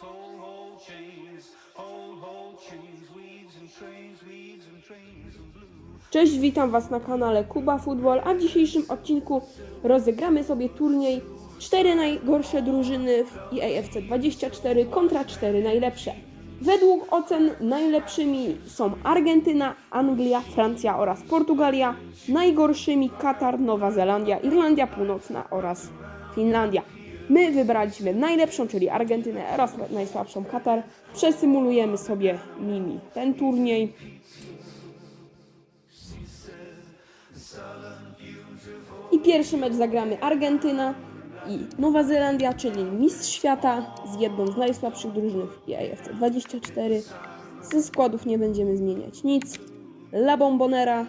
hold, hold chains, hold, hold chains, weeds and trains, weeds and trains and blues. Cześć, witam Was na kanale Kuba Football, a w dzisiejszym odcinku rozegramy sobie turniej 4 najgorsze drużyny w E EAFC 24 kontra 4 najlepsze. Według ocen najlepszymi są Argentyna, Anglia, Francja oraz Portugalia, najgorszymi Katar, Nowa Zelandia, Irlandia Północna oraz Finlandia. My wybraliśmy najlepszą, czyli Argentynę oraz najsłabszą Katar. Przesymulujemy sobie nimi ten turniej. I pierwszy mecz zagramy Argentyna i Nowa Zelandia, czyli mistrz świata z jedną z najsłabszych drużyn w AFC 24. Ze składów nie będziemy zmieniać nic. La Bombonera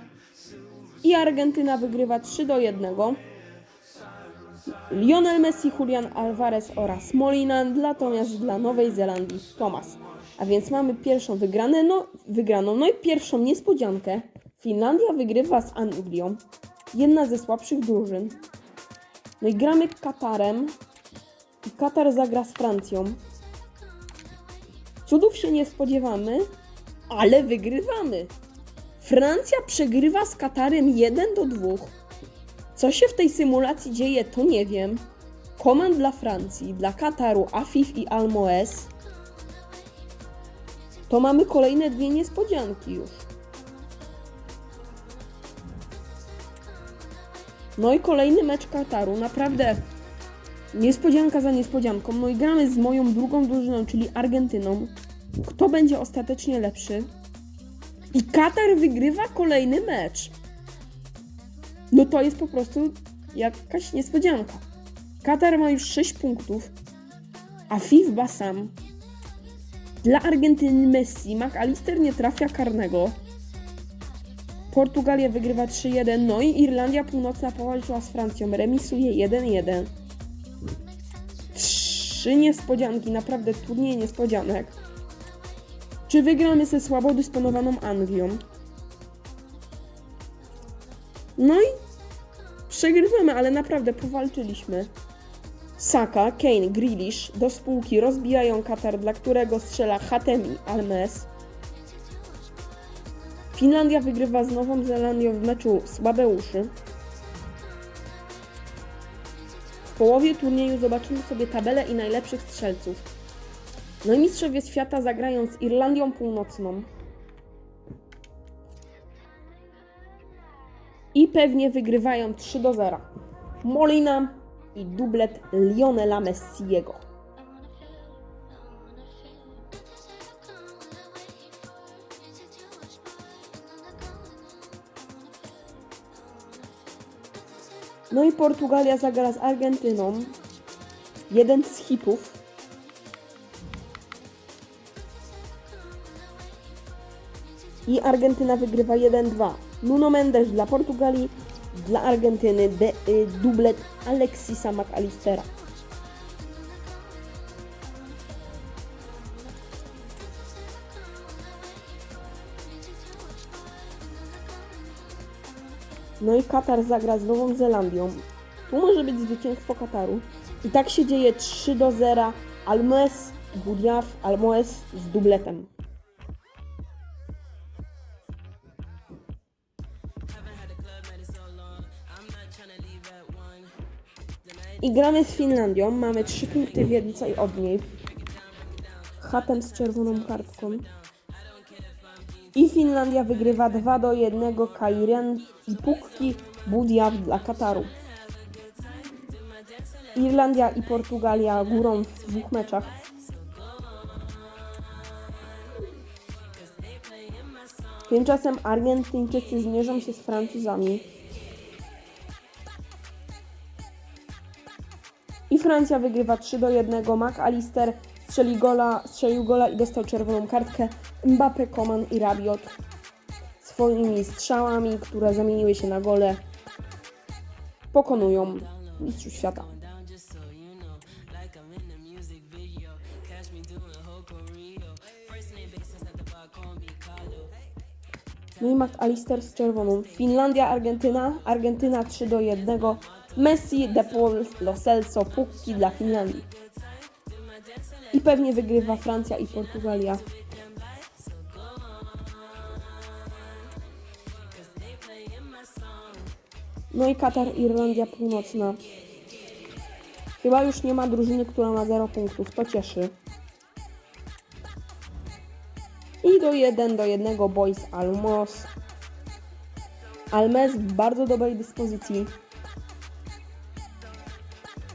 i Argentyna wygrywa 3 do 1. Lionel Messi, Julian Alvarez oraz Molina, natomiast dla Nowej Zelandii Thomas. A więc mamy pierwszą wygranę, no, wygraną, no i pierwszą niespodziankę. Finlandia wygrywa z Anglią, jedna ze słabszych drużyn. No i gramy Katarem. I Katar zagra z Francją. Cudów się nie spodziewamy, ale wygrywamy. Francja przegrywa z Katarem 1 do 2. Co się w tej symulacji dzieje, to nie wiem. Komand dla Francji, dla Kataru, Afif i Almoes. To mamy kolejne dwie niespodzianki już. No i kolejny mecz Kataru, naprawdę niespodzianka za niespodzianką. No i gramy z moją drugą drużyną, czyli Argentyną. Kto będzie ostatecznie lepszy? I Katar wygrywa kolejny mecz. No to jest po prostu jakaś niespodzianka. Katar ma już 6 punktów, a FIF Basam. Dla Argentyny Messi, McAllister nie trafia karnego. Portugalia wygrywa 3-1, no i Irlandia Północna powalczyła z Francją, remisuje 1-1. Trzy niespodzianki, naprawdę turniej niespodzianek. Czy wygramy ze słabo dysponowaną Anglią? No i przegrywamy, ale naprawdę powalczyliśmy. Saka, Kane, Grealish do spółki rozbijają Katar, dla którego strzela Hatemi Almes. Finlandia wygrywa z Nową Zelandią w meczu słabe uszy. W połowie turnieju zobaczymy sobie tabelę i najlepszych strzelców. No i mistrzowie świata zagrają z Irlandią Północną. I pewnie wygrywają 3 do 0. Molina i dublet Lionela Messiego. No i Portugalia zagra z Argentyną. Jeden z hitów. I Argentyna wygrywa 1-2. Nuno Mendes dla Portugalii, dla Argentyny de, y, dublet Alexisa McAllistera. No i Katar zagra z Nową Zelandią. Tu może być zwycięstwo Kataru. I tak się dzieje 3 do 0. Almoes, Budiaf, Almoes z dubletem. I gramy z Finlandią. Mamy 3 punkty więcej od niej. Hatem z czerwoną kartką. I Finlandia wygrywa 2 do 1 Kairen i Pukki Budiaf dla Kataru. Irlandia i Portugalia górą w dwóch meczach. Tymczasem Argentyńczycy zmierzą się z Francuzami. Francja wygrywa 3 do 1. McAllister strzeli gola, strzelił gola i dostał czerwoną kartkę. Mbappe, Coman i Rabiot swoimi strzałami, które zamieniły się na gole, pokonują mistrzów świata. No i McAllister z czerwoną. Finlandia, Argentyna. Argentyna 3 do 1. Messi, De Paul, Lo Celso, Pukki dla Finlandii. I pewnie wygrywa Francja i Portugalia. No i Katar, Irlandia Północna. Chyba już nie ma drużyny, która ma 0 punktów. To cieszy. I do 1 do 1 Boys Almos. Almes w bardzo dobrej dyspozycji.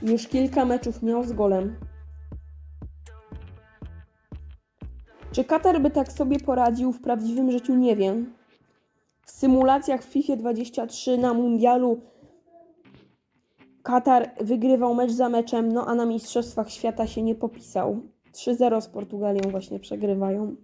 Już kilka meczów miał z golem. Czy Katar by tak sobie poradził w prawdziwym życiu? Nie wiem. W symulacjach w FIFA 23 na mundialu Katar wygrywał mecz za meczem, no a na Mistrzostwach Świata się nie popisał. 3-0 z Portugalią właśnie przegrywają.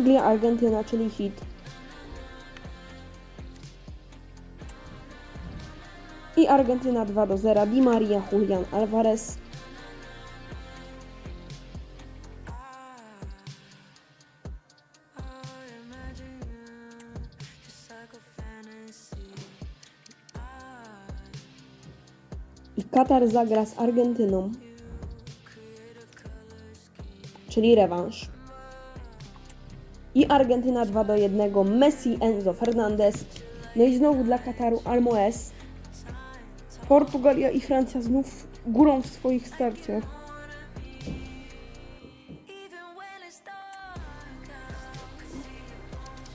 Anglia, Argentyna, czyli hit. I Argentyna 2 do 0. Di Maria, Julian Alvarez. I Katar zagra z Argentyną. Czyli rewanż. I Argentyna 2 do 1. Messi, Enzo Fernandez. No i znowu dla Kataru Almoez. Portugalia i Francja znów górą w swoich starciach.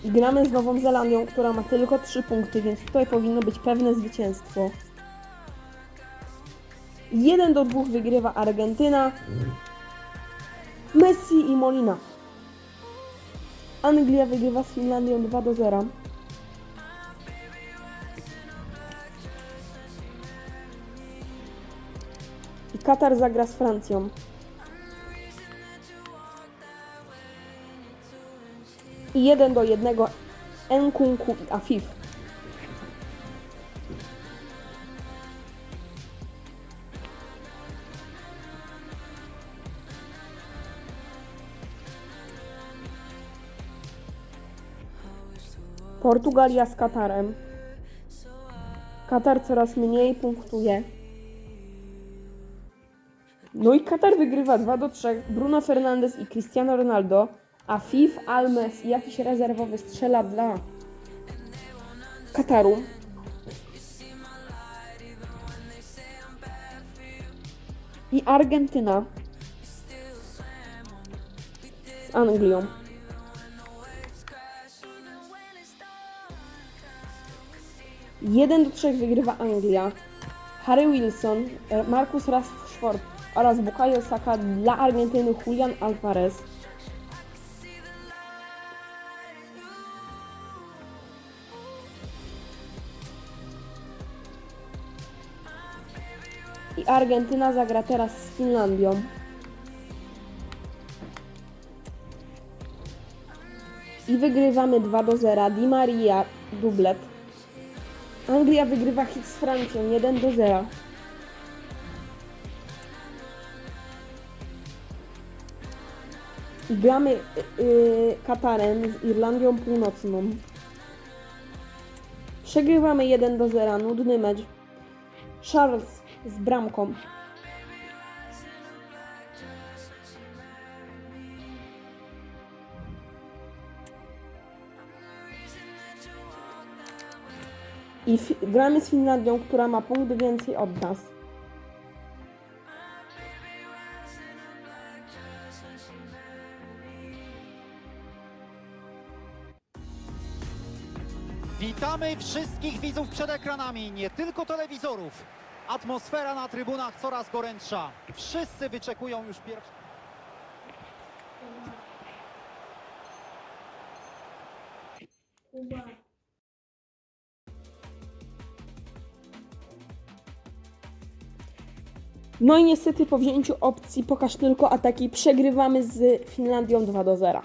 Gramy z Nową Zelandią, która ma tylko 3 punkty, więc tutaj powinno być pewne zwycięstwo. 1 do 2 wygrywa Argentyna. Messi i Molina. Anglia wygrywa z Finlandią 2 do 0. I Katar zagra z Francją. I 1 do 1 Nkunku i Afif. Portugalia z Katarem. Katar coraz mniej punktuje. No i Katar wygrywa 2 do 3. Bruno Fernandes i Cristiano Ronaldo, a Fif, Almes jakiś rezerwowy strzela dla Kataru. I Argentyna z Anglią. Jeden do trzech wygrywa Anglia. Harry Wilson, e, Marcus Rashford oraz Bukayo Saka dla Argentyny Julian Alvarez. I Argentyna zagra teraz z Finlandią. I wygrywamy 2 do 0. Di Maria dublet. Anglia wygrywa hit z Francją 1 do 0. I gramy yy, Katarem z Irlandią Północną. Przegrywamy 1 do 0. Nudny mecz. Charles z bramką. I gramy z Finlandią, która ma punkt więcej od nas. Witamy wszystkich widzów przed ekranami, nie tylko telewizorów. Atmosfera na trybunach coraz gorętsza. Wszyscy wyczekują już pierwszy. No i niestety po wzięciu opcji pokaż tylko ataki przegrywamy z Finlandią 2 do 0.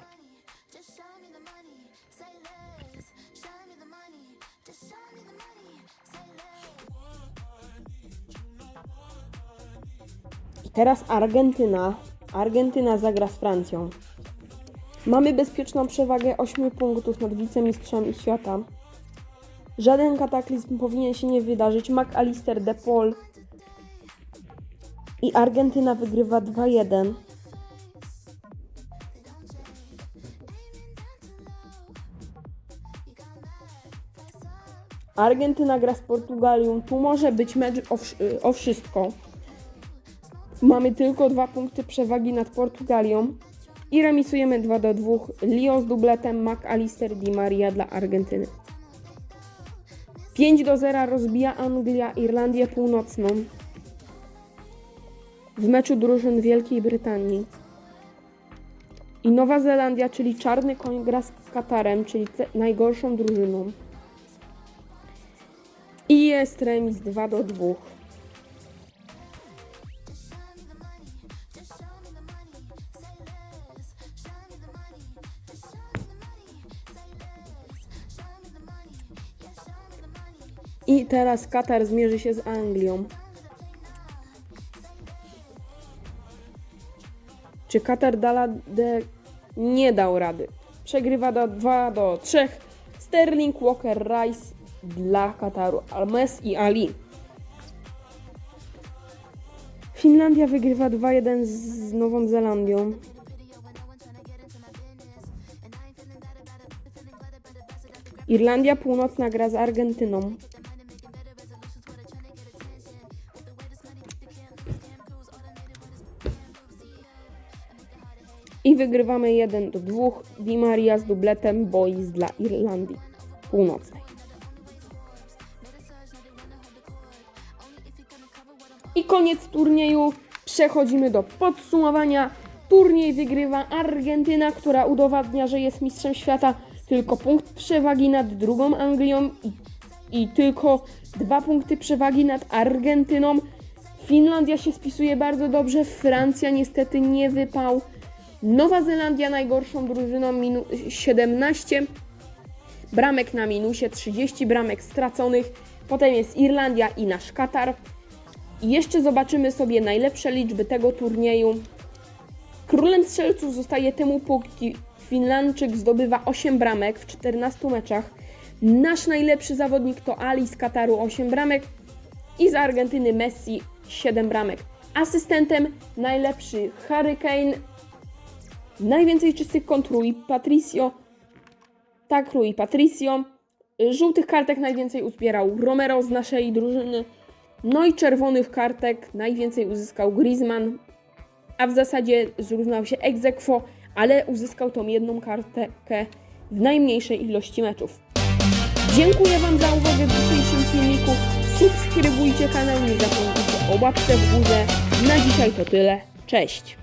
Just show me the money, say less. Show me the money, just show me the money, say less. I teraz Argentyna. Argentyna zagra z Francją. Mamy bezpieczną przewagę 8 punktów nad wicemistrzami świata. Żaden kataklizm powinien się nie wydarzyć. McAllister, De Paul i Argentyna wygrywa 2-1. Argentyna gra z Portugalią. Tu może być mecz o, y, o wszystko. Mamy tylko dwa punkty przewagi nad Portugalią i remisujemy 2 do 2. Leo z dubletem McAllister Di Maria dla Argentyny. 5 do 0 rozbija Anglia Irlandię Północną w meczu drużyn Wielkiej Brytanii. I Nowa Zelandia, czyli czarny koń gra z Katarem, czyli najgorszą drużyną. I jest remis 2 do 2. I teraz Katar zmierzy się z Anglią. Czy Katar da radę? Nie dał rady. Przegrywa do 2 do 3. Sterling Walker Rice dla Kataru. Almes i Ali. Finlandia wygrywa 2-1 z Nową Zelandią. Irlandia Północna gra z Argentyną. Wygrywamy 1 do 2. Di Maria z dubletem boys dla Irlandii Północnej. I koniec turnieju. Przechodzimy do podsumowania. Turniej wygrywa Argentyna, która udowadnia, że jest mistrzem świata. Tylko punkt przewagi nad drugą Anglią i, i tylko dwa punkty przewagi nad Argentyną. Finlandia się spisuje bardzo dobrze, Francja niestety nie wypał. Nowa Zelandia najgorszą drużyną, minu- 17 bramek na minusie, 30 bramek straconych. Potem jest Irlandia i nasz Katar. I jeszcze zobaczymy sobie najlepsze liczby tego turnieju. Królem strzelców zostaje temu póki Finlandczyk zdobywa 8 bramek w 14 meczach. Nasz najlepszy zawodnik to Ali z Kataru 8 bramek i z Argentyny Messi 7 bramek. Asystentem najlepszy Harry Kane, najwięcej czystych kont Rui Patricio, tak Rui Patricio. Żółtych kartek najwięcej uzbierał Romero z naszej drużyny. No i czerwonych kartek najwięcej uzyskał Griezmann, a w zasadzie zrównał się ex aequo, ale uzyskał tą jedną kartkę w najmniejszej ilości meczów. Dziękuję Wam za uwagę w dzisiejszym filmiku. Subskrybujcie kanał, nie zapomnijcie o łapce w górze. Na dzisiaj to tyle. Cześć!